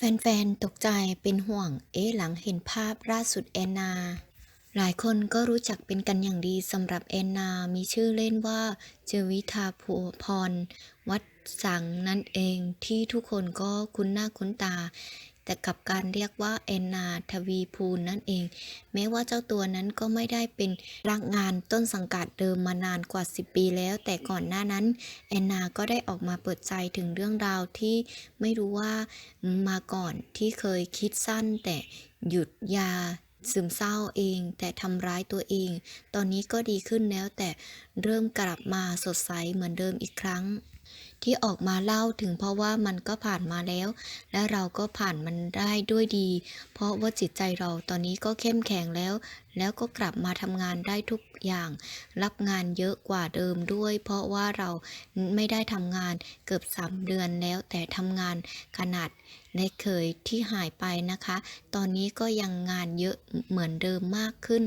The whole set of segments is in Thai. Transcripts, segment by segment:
แฟนๆ ตกใจเป็นห่วง เอ๊ะหลังเห็นภาพล่าสุดแอนนา หลายคนก็รู้จักเป็นกันอย่างดีสำหรับแอนนา มีชื่อเล่นว่าเจวิทาภูพร วัดสังนั่นเองที่ทุกคนก็คุ้นหน้าคุ้นตา แต่กับการเรียกว่าแอนนาทวีภูลนั่นเอง แม้ว่าเจ้าตัวนั้นก็ไม่ได้เป็นรักงานต้นสังกัดเดิมมานานกว่า 10 ปีแล้ว แต่ก่อนหน้านั้นแอนนาก็ได้ออกมาเปิดใจถึงเรื่องราวที่ไม่รู้ว่ามาก่อนที่เคยคิดสั้นแต่หยุดยา ซึมเศร้าเอง แต่ทำร้ายตัวเอง ตอนนี้ก็ดีขึ้นแล้วแต่เริ่มกลับมาสดใสเหมือนเดิมอีกครั้ง ที่ออกมาเล่าถึงเพราะว่ามันก็ผ่านมาแล้ว และเราก็ผ่านมันได้ด้วยดี เพราะว่าจิตใจเราตอนนี้ก็เข้มแข็งแล้ว แล้วก็กลับมาทำงานได้ทุกอย่าง รับงานเยอะกว่าเดิมด้วย เพราะว่าเราไม่ได้ทำงานเกือบ3เดือนแล้วแต่ทำงานขนาดเล็กเคยที่หายไปนะคะ ตอนนี้ก็ยังงานเยอะเหมือนเดิมมากขึ้น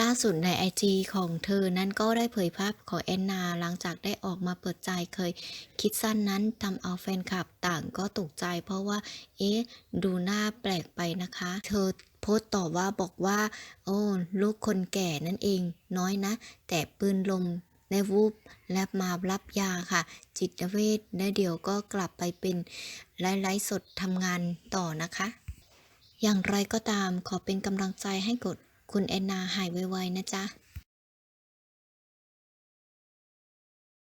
ล่าสุดในไอจีของเธอนั้นก็ได้เผยภาพของแอนนา หลังจากได้ออกมาเปิดใจเคยคิดสั้นนั้นทำเอาแฟนคลับต่างก็ตกใจ เพราะว่า เอ๊ะ ดูหน้าแปลกไปนะคะ เธอโพสต์ต่อว่าบอกว่า โอ้ลูกคนแก่นั่นเอง น้อยนะ แต่ปืนลมในวูบและมารับยาค่ะ จิตเวชและเดี๋ยวก็กลับไปเป็นไลฟ์สดทำงานต่อนะคะ อย่างไรก็ตามขอเป็นกำลังใจให้กด คุณแอนนาหายไวๆนะจ๊ะ